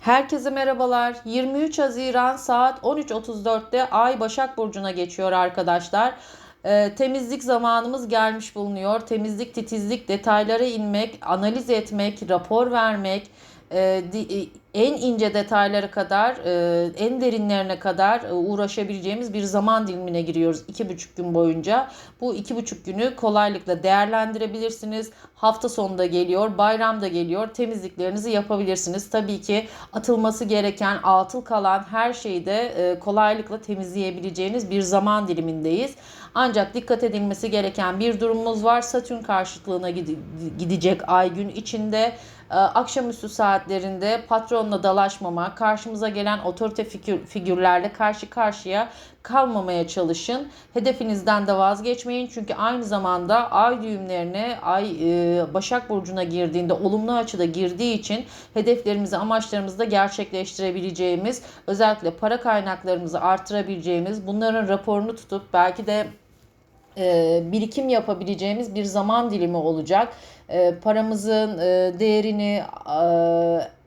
Herkese merhabalar. 23 Haziran saat 13.34'te Ay Başak Burcu'na geçiyor arkadaşlar. Ee, temizlik zamanımız gelmiş bulunuyor. Temizlik, titizlik, detaylara inmek, analiz etmek, rapor vermek, e, di- e, en ince detaylara kadar, e, en derinlerine kadar e, uğraşabileceğimiz bir zaman dilimine giriyoruz iki buçuk gün boyunca. Bu iki buçuk günü kolaylıkla değerlendirebilirsiniz. Hafta sonu da geliyor, bayram da geliyor. Temizliklerinizi yapabilirsiniz. Tabii ki atılması gereken, atıl kalan her şeyi de e, kolaylıkla temizleyebileceğiniz bir zaman dilimindeyiz. Ancak dikkat edilmesi gereken bir durumumuz var. Satürn karşıtlığına gide- gidecek ay gün içinde. Ee, Akşamüstü saatlerinde patronla dalaşmama, karşımıza gelen otorite figür, figürlerle karşı karşıya kalmamaya çalışın. Hedefinizden de vazgeçmeyin. Çünkü aynı zamanda ay düğümlerine, ay e, Başak Burcu'na girdiğinde, olumlu açıda girdiği için hedeflerimizi, amaçlarımızı da gerçekleştirebileceğimiz, özellikle para kaynaklarımızı artırabileceğimiz, bunların raporunu tutup belki de e, birikim yapabileceğimiz bir zaman dilimi olacak. E, paramızın e, değerini e,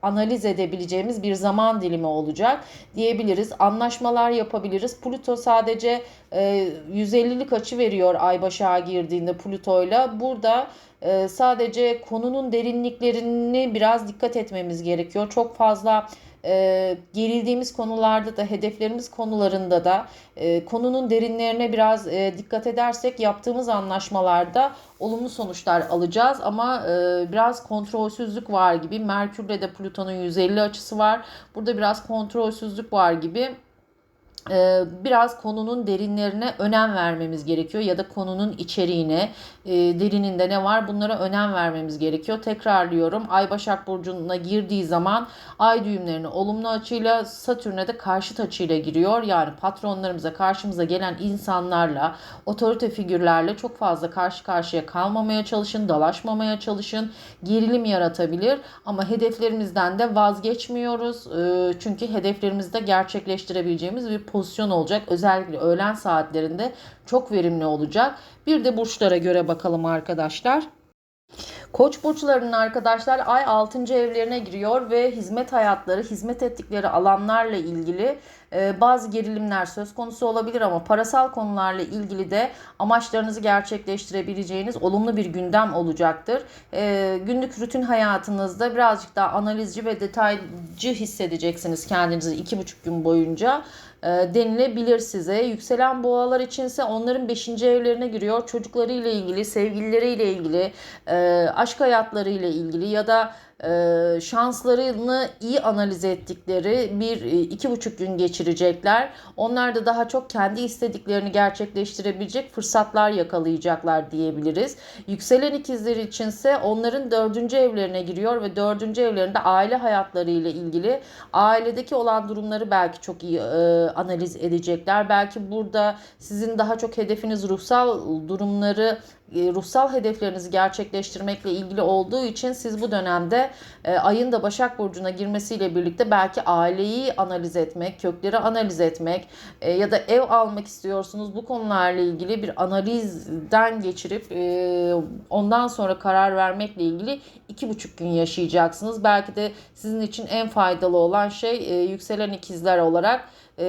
analiz edebileceğimiz bir zaman dilimi olacak diyebiliriz. Anlaşmalar yapabiliriz. Plüto sadece e, 150'lik açı veriyor ay başağa girdiğinde Plüto'yla. Burada sadece konunun derinliklerini biraz dikkat etmemiz gerekiyor. Çok fazla e, gerildiğimiz konularda da hedeflerimiz konularında da e, konunun derinlerine biraz e, dikkat edersek yaptığımız anlaşmalarda olumlu sonuçlar alacağız. Ama e, biraz kontrolsüzlük var gibi. Merkür'le de Plüton'un 150 açısı var. Burada biraz kontrolsüzlük var gibi biraz konunun derinlerine önem vermemiz gerekiyor ya da konunun içeriğine, e, derininde ne var bunlara önem vermemiz gerekiyor. Tekrarlıyorum. Ay Başak Burcu'na girdiği zaman ay düğümlerine olumlu açıyla Satürn'e de karşıt açıyla giriyor. Yani patronlarımıza, karşımıza gelen insanlarla, otorite figürlerle çok fazla karşı karşıya kalmamaya çalışın, dalaşmamaya çalışın. Gerilim yaratabilir ama hedeflerimizden de vazgeçmiyoruz. E, çünkü hedeflerimizde gerçekleştirebileceğimiz bir pozisyon olacak. Özellikle öğlen saatlerinde çok verimli olacak. Bir de burçlara göre bakalım arkadaşlar. Koç burçlarının arkadaşlar ay 6. evlerine giriyor ve hizmet hayatları, hizmet ettikleri alanlarla ilgili e, bazı gerilimler söz konusu olabilir ama parasal konularla ilgili de amaçlarınızı gerçekleştirebileceğiniz olumlu bir gündem olacaktır. E, günlük rutin hayatınızda birazcık daha analizci ve detaycı hissedeceksiniz kendinizi iki buçuk gün boyunca denilebilir size. Yükselen boğalar içinse onların 5. evlerine giriyor. Çocuklarıyla ilgili, sevgilileriyle ilgili, e, aşk hayatlarıyla ilgili ya da e, şanslarını iyi analiz ettikleri bir e, iki buçuk gün geçirecekler. Onlar da daha çok kendi istediklerini gerçekleştirebilecek fırsatlar yakalayacaklar diyebiliriz. Yükselen ikizleri içinse onların dördüncü evlerine giriyor ve dördüncü evlerinde aile hayatları ile ilgili ailedeki olan durumları belki çok iyi e, analiz edecekler. Belki burada sizin daha çok hedefiniz ruhsal durumları e, ruhsal hedeflerinizi gerçekleştirmekle ilgili olduğu için siz bu dönemde e, ayın da Başak Burcu'na girmesiyle birlikte belki aileyi analiz etmek, kökleri analiz etmek e, ya da ev almak istiyorsunuz. Bu konularla ilgili bir analizden geçirip e, ondan sonra karar vermekle ilgili iki buçuk gün yaşayacaksınız. Belki de sizin için en faydalı olan şey e, yükselen ikizler olarak e,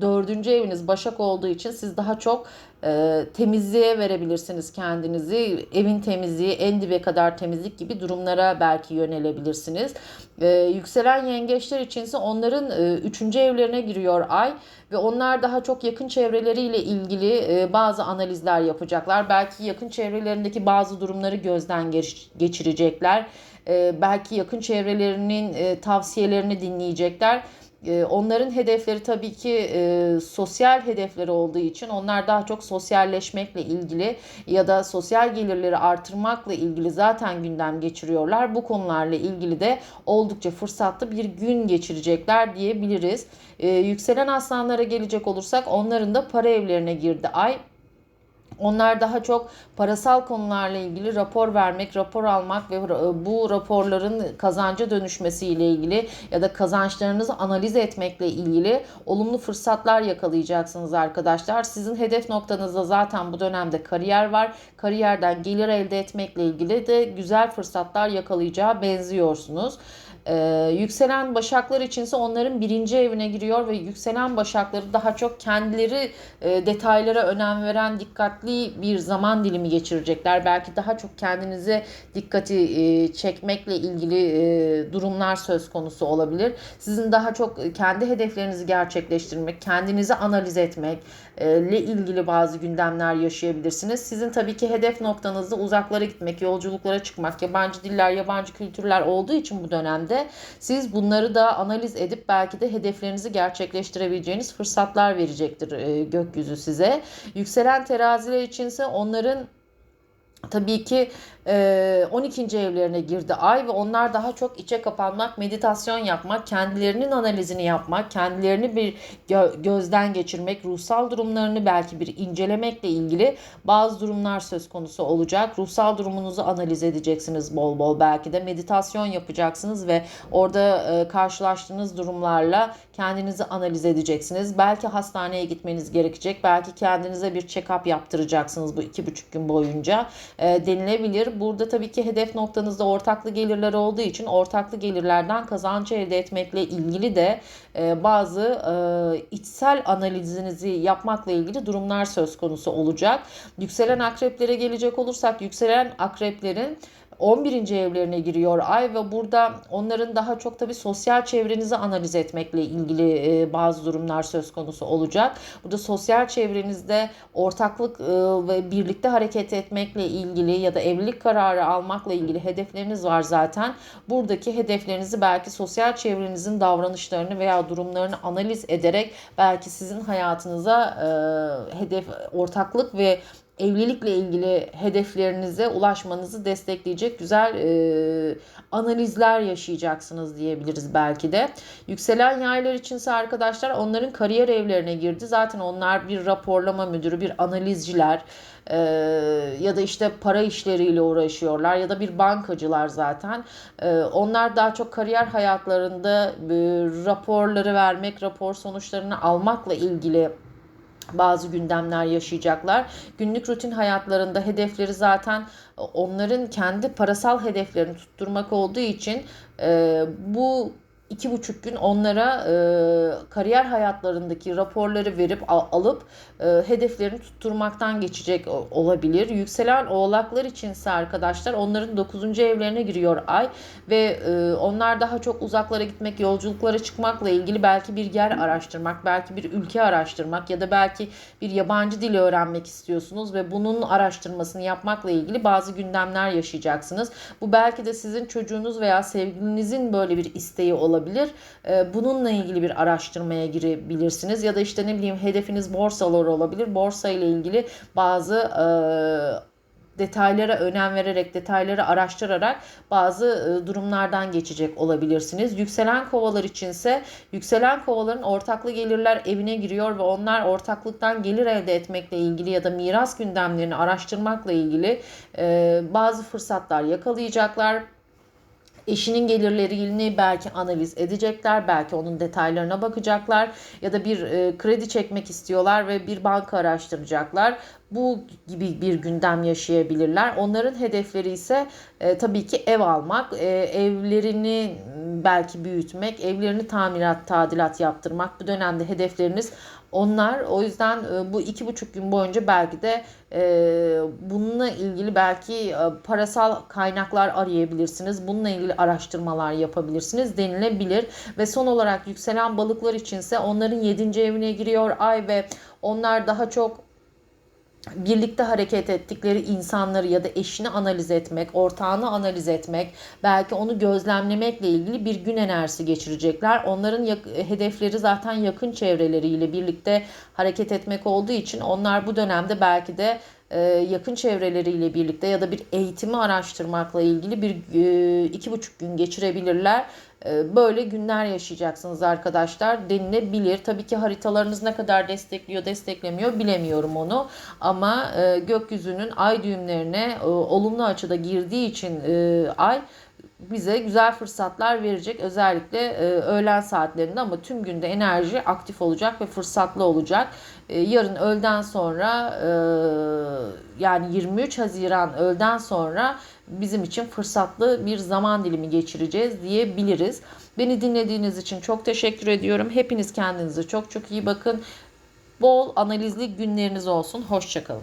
dördüncü eviniz Başak olduğu için siz daha çok e, temizliğe verebilirsiniz kendinizi. Evin temizliği, en dibe kadar temizlik gibi durumlara belki yönelebilirsiniz. E, yükselen yengeçler içinse onların e, üçüncü evlerine giriyor ay ve onlar daha çok yakın çevreleriyle ilgili e, bazı analizler yapacaklar. Belki yakın çevrelerindeki bazı durumları gözden geç- geçirecekler. E, belki yakın çevrelerinin e, tavsiyelerini dinleyecekler. E, Onların hedefleri tabii ki e, sosyal hedefleri olduğu için onlar daha çok sosyalleşmekle ilgili ya da sosyal gelirleri artırmakla ilgili zaten gündem geçiriyorlar. Bu konularla ilgili de oldukça fırsatlı bir gün geçirecekler diyebiliriz. E, yükselen aslanlara gelecek olursak onların da para evlerine girdi ay. Onlar daha çok parasal konularla ilgili rapor vermek, rapor almak ve bu raporların kazanca dönüşmesiyle ilgili ya da kazançlarınızı analiz etmekle ilgili olumlu fırsatlar yakalayacaksınız arkadaşlar. Sizin hedef noktanızda zaten bu dönemde kariyer var. Kariyerden gelir elde etmekle ilgili de güzel fırsatlar yakalayacağı benziyorsunuz. Ee, yükselen başaklar içinse onların birinci evine giriyor ve yükselen başakları daha çok kendileri e, detaylara önem veren dikkatli bir zaman dilimi geçirecekler. Belki daha çok kendinize dikkati e, çekmekle ilgili e, durumlar söz konusu olabilir. Sizin daha çok kendi hedeflerinizi gerçekleştirmek, kendinizi analiz etmek ile ilgili bazı gündemler yaşayabilirsiniz. Sizin tabii ki hedef noktanızda uzaklara gitmek, yolculuklara çıkmak, yabancı diller, yabancı kültürler olduğu için bu dönemde siz bunları da analiz edip belki de hedeflerinizi gerçekleştirebileceğiniz fırsatlar verecektir e, gökyüzü size. Yükselen teraziler içinse onların tabii ki 12. evlerine girdi ay ve onlar daha çok içe kapanmak, meditasyon yapmak, kendilerinin analizini yapmak, kendilerini bir gö- gözden geçirmek, ruhsal durumlarını belki bir incelemekle ilgili bazı durumlar söz konusu olacak. Ruhsal durumunuzu analiz edeceksiniz bol bol belki de meditasyon yapacaksınız ve orada karşılaştığınız durumlarla kendinizi analiz edeceksiniz. Belki hastaneye gitmeniz gerekecek. Belki kendinize bir check-up yaptıracaksınız bu iki buçuk gün boyunca e, denilebilir. Burada tabii ki hedef noktanızda ortaklı gelirler olduğu için ortaklı gelirlerden kazanç elde etmekle ilgili de e, bazı e, içsel analizinizi yapmakla ilgili durumlar söz konusu olacak. Yükselen akreplere gelecek olursak yükselen akreplerin 11. evlerine giriyor ay ve burada onların daha çok tabi sosyal çevrenizi analiz etmekle ilgili e, bazı durumlar söz konusu olacak. Burada sosyal çevrenizde ortaklık e, ve birlikte hareket etmekle ilgili ya da evlilik kararı almakla ilgili hedefleriniz var zaten. Buradaki hedeflerinizi belki sosyal çevrenizin davranışlarını veya durumlarını analiz ederek belki sizin hayatınıza e, hedef ortaklık ve evlilikle ilgili hedeflerinize ulaşmanızı destekleyecek güzel e, analizler yaşayacaksınız diyebiliriz belki de. Yükselen yaylar içinse arkadaşlar onların kariyer evlerine girdi. Zaten onlar bir raporlama müdürü, bir analizciler e, ya da işte para işleriyle uğraşıyorlar ya da bir bankacılar zaten. E, onlar daha çok kariyer hayatlarında e, raporları vermek, rapor sonuçlarını almakla ilgili bazı gündemler yaşayacaklar. Günlük rutin hayatlarında hedefleri zaten onların kendi parasal hedeflerini tutturmak olduğu için e, bu iki buçuk gün onlara e, kariyer hayatlarındaki raporları verip al, alıp e, hedeflerini tutturmaktan geçecek olabilir. Yükselen oğlaklar içinse arkadaşlar onların 9. evlerine giriyor ay ve e, onlar daha çok uzaklara gitmek, yolculuklara çıkmakla ilgili belki bir yer araştırmak, belki bir ülke araştırmak ya da belki bir yabancı dili öğrenmek istiyorsunuz ve bunun araştırmasını yapmakla ilgili bazı gündemler yaşayacaksınız. Bu belki de sizin çocuğunuz veya sevgilinizin böyle bir isteği olabilir. E, bununla ilgili bir araştırmaya girebilirsiniz ya da işte ne bileyim hedefiniz borsalar olabilir. Borsa ile ilgili bazı e, detaylara önem vererek, detayları araştırarak bazı e, durumlardan geçecek olabilirsiniz. Yükselen kovalar içinse yükselen kovaların ortaklı gelirler evine giriyor ve onlar ortaklıktan gelir elde etmekle ilgili ya da miras gündemlerini araştırmakla ilgili e, bazı fırsatlar yakalayacaklar eşinin gelirlerini belki analiz edecekler, belki onun detaylarına bakacaklar ya da bir e, kredi çekmek istiyorlar ve bir banka araştıracaklar. Bu gibi bir gündem yaşayabilirler. Onların hedefleri ise e, tabii ki ev almak, e, evlerini belki büyütmek, evlerini tamirat, tadilat yaptırmak. Bu dönemde hedefleriniz onlar. O yüzden e, bu iki buçuk gün boyunca belki de e, bununla ilgili belki e, parasal kaynaklar arayabilirsiniz. Bununla ilgili araştırmalar yapabilirsiniz denilebilir. Ve son olarak yükselen balıklar içinse onların yedinci evine giriyor ay ve onlar daha çok birlikte hareket ettikleri insanları ya da eşini analiz etmek, ortağını analiz etmek, belki onu gözlemlemekle ilgili bir gün enerjisi geçirecekler. Onların hedefleri zaten yakın çevreleriyle birlikte hareket etmek olduğu için onlar bu dönemde belki de e, yakın çevreleriyle birlikte ya da bir eğitimi araştırmakla ilgili bir e, iki buçuk gün geçirebilirler. E, böyle günler yaşayacaksınız arkadaşlar denilebilir. Tabii ki haritalarınız ne kadar destekliyor desteklemiyor bilemiyorum onu. Ama gökyüzünün ay düğümlerine olumlu açıda girdiği için ay bize güzel fırsatlar verecek. Özellikle e, öğlen saatlerinde ama tüm günde enerji aktif olacak ve fırsatlı olacak. E, yarın öğleden sonra e, yani 23 Haziran öğleden sonra bizim için fırsatlı bir zaman dilimi geçireceğiz diyebiliriz. Beni dinlediğiniz için çok teşekkür ediyorum. Hepiniz kendinize çok çok iyi bakın. Bol analizli günleriniz olsun. Hoşçakalın.